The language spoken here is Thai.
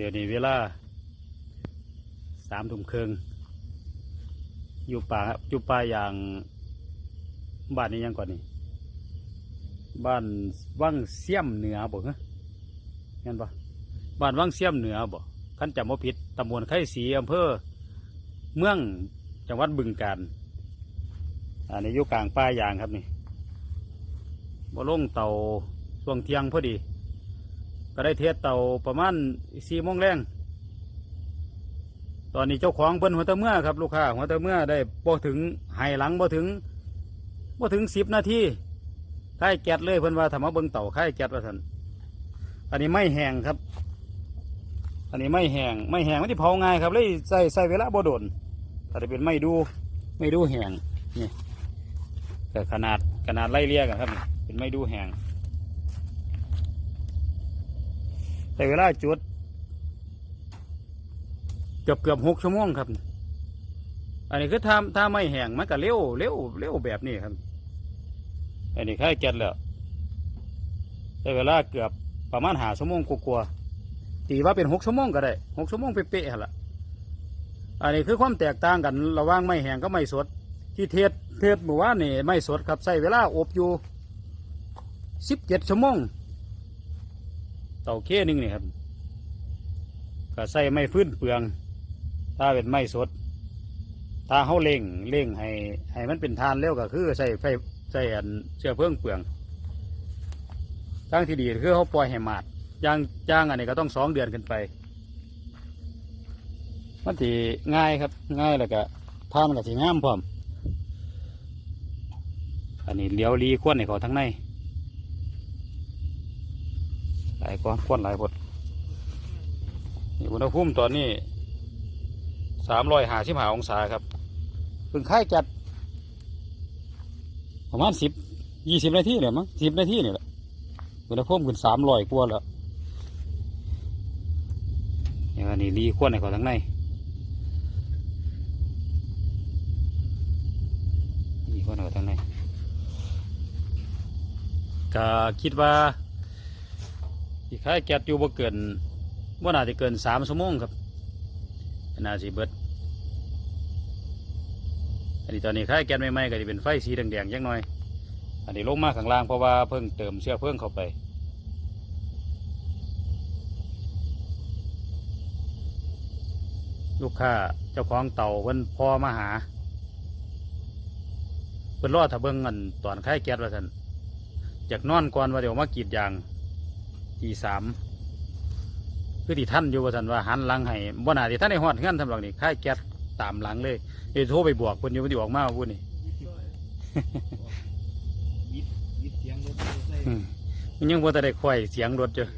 เดี๋ยวนี้เวลาสามทุ่มครึ่งอยู่ป่าอยู่ป่าอย่างบ้านนี้ยังก่อนนี่บ้านวังเสียมเหนือบ่ฮะงั้นปะบ้านวังเสียมเหนือบ่ขันจำว่าผิดตำบลไข่สีอำเภอเมืองจังหวัดบึงกาฬอันนี้อยู่กลางป่ายางครับนี่บ่ลงเตาช่วงเที่ยงพอดี ก็ได้เทสเตาประมาณสี่โมงแรงตอนนี้เจ้าของเพิ่นหัวตะเมื่อครับลูกค้าหัวตะเมื่อได้บ่ถึงไห้หลังบ่ถึงบ่ถึงสิบนาทีค่ายแก๊สเลยเพิ่นว่าทำมาเบิ่งเต่าค่ายแก๊สว่าท่นอันนี้ไม่แห้งครับ อันนี้ไม่แห้งไม่แห้งไม่ได้เผาง่ายครับเลยใส่ใส่เวลาบ่โดนแต่ถ้าเป็นไม่ดูไม่ดูแห้งนี่แต่ขนาดขนาดไล่เรียกครับ เป็นไม่ดูแห้ง แต่เวลาจุด เกือบเกือบหกชั่วโมงครับ อันนี้คือถ้าถ้าไม่แห้งมันก็เร็วเร็วเร็วแบบนี้ครับ อันนี้ค่ายแก๊สแล้วแต่เวลาเกือบประมาณหาชั่วโมงกลัวาๆตีว่าเป็นหกชั่วโมงก็ได้หกชั่วโมงเป๊ะๆหั่นละอันนี้คือความแตกต่างกันระหว่างไม่แห้งก็ไม่สด ที่เทศเทศเมื่านนี่ไม่สดครับใช้เวลาอบอยู่สิบเจ็ดชั่วโมง เต่าเข้นึงนี่ครับก็ใส่ไม้ฟื้นเปลือง ถ้าเป็นไม้สด ถ้าเขาเล่งเล่งให้ให้มันเป็นทานเร็วก็คือใส่ไฟใส่อันเชื้อเพลิงเปลืองทางที่ดีคือเขาปล่อยให้หมาดย่างย่างอันนี้ก็ต้องสองเดือนขึ้นไปมันทีง่ายครับ ง่ายแล้วก็ทานก็สีงามพร้อมอันนี้เลี้ยวลีควนให้เขาทั้งใน หลายกว่าควนหลายพดนี่อุณหภูมิตอนนี้สามร้อยหาสิบหาองศาครับเพิ่งค่ายจัด ประมาณสิบยี่สิบนาทีเนี่ยมั้งสิบนาทีเนี่ยแหละอุณหภูมิขึ้นสามร้อยกว่าแล้วนี่อันนี้รีควนให้เขาทั้งในรีควนให้เขาทั้งในก็คิดว่า อีกค่ายแก๊สอยู่บ่เกินบ่น่าจะเกินสามชั่วโมงครับน่าสิเบิดอันนี้ตอนนี้ค่ายแก๊สใหม่ๆก็จะเป็นไฟสีแดงๆจังน่อย อันนี้ลงมาข้างล่างเพราะว่าเพิ่งเติมเชื้อเพลิงเข้าไปลูกค้าเจ้าของเต่าเพิ่นพ่อมาหาเพิ่นรอถ้าเบิ่งอันตอนค่ายแก๊สว่าซั่นอยากนอนก่อนว่าเดี๋ยวมากีดยาง ทีสามคือที่ท่านอยู่ว่าท่านว่าหันหลังให้บ่นาที่ท่านในหอดเงื่อนทำหลังนี่ค่ายแก๊สตามหลังเลยเดี๋ยวโทรไปบวกคนอยู่มันที่ออกมาพูดนี่ยิดยิดเสียงรถมอเตอร์ไซค์อืมมันยังบ่ทันได้ค่อยเสียงรถอยู่เ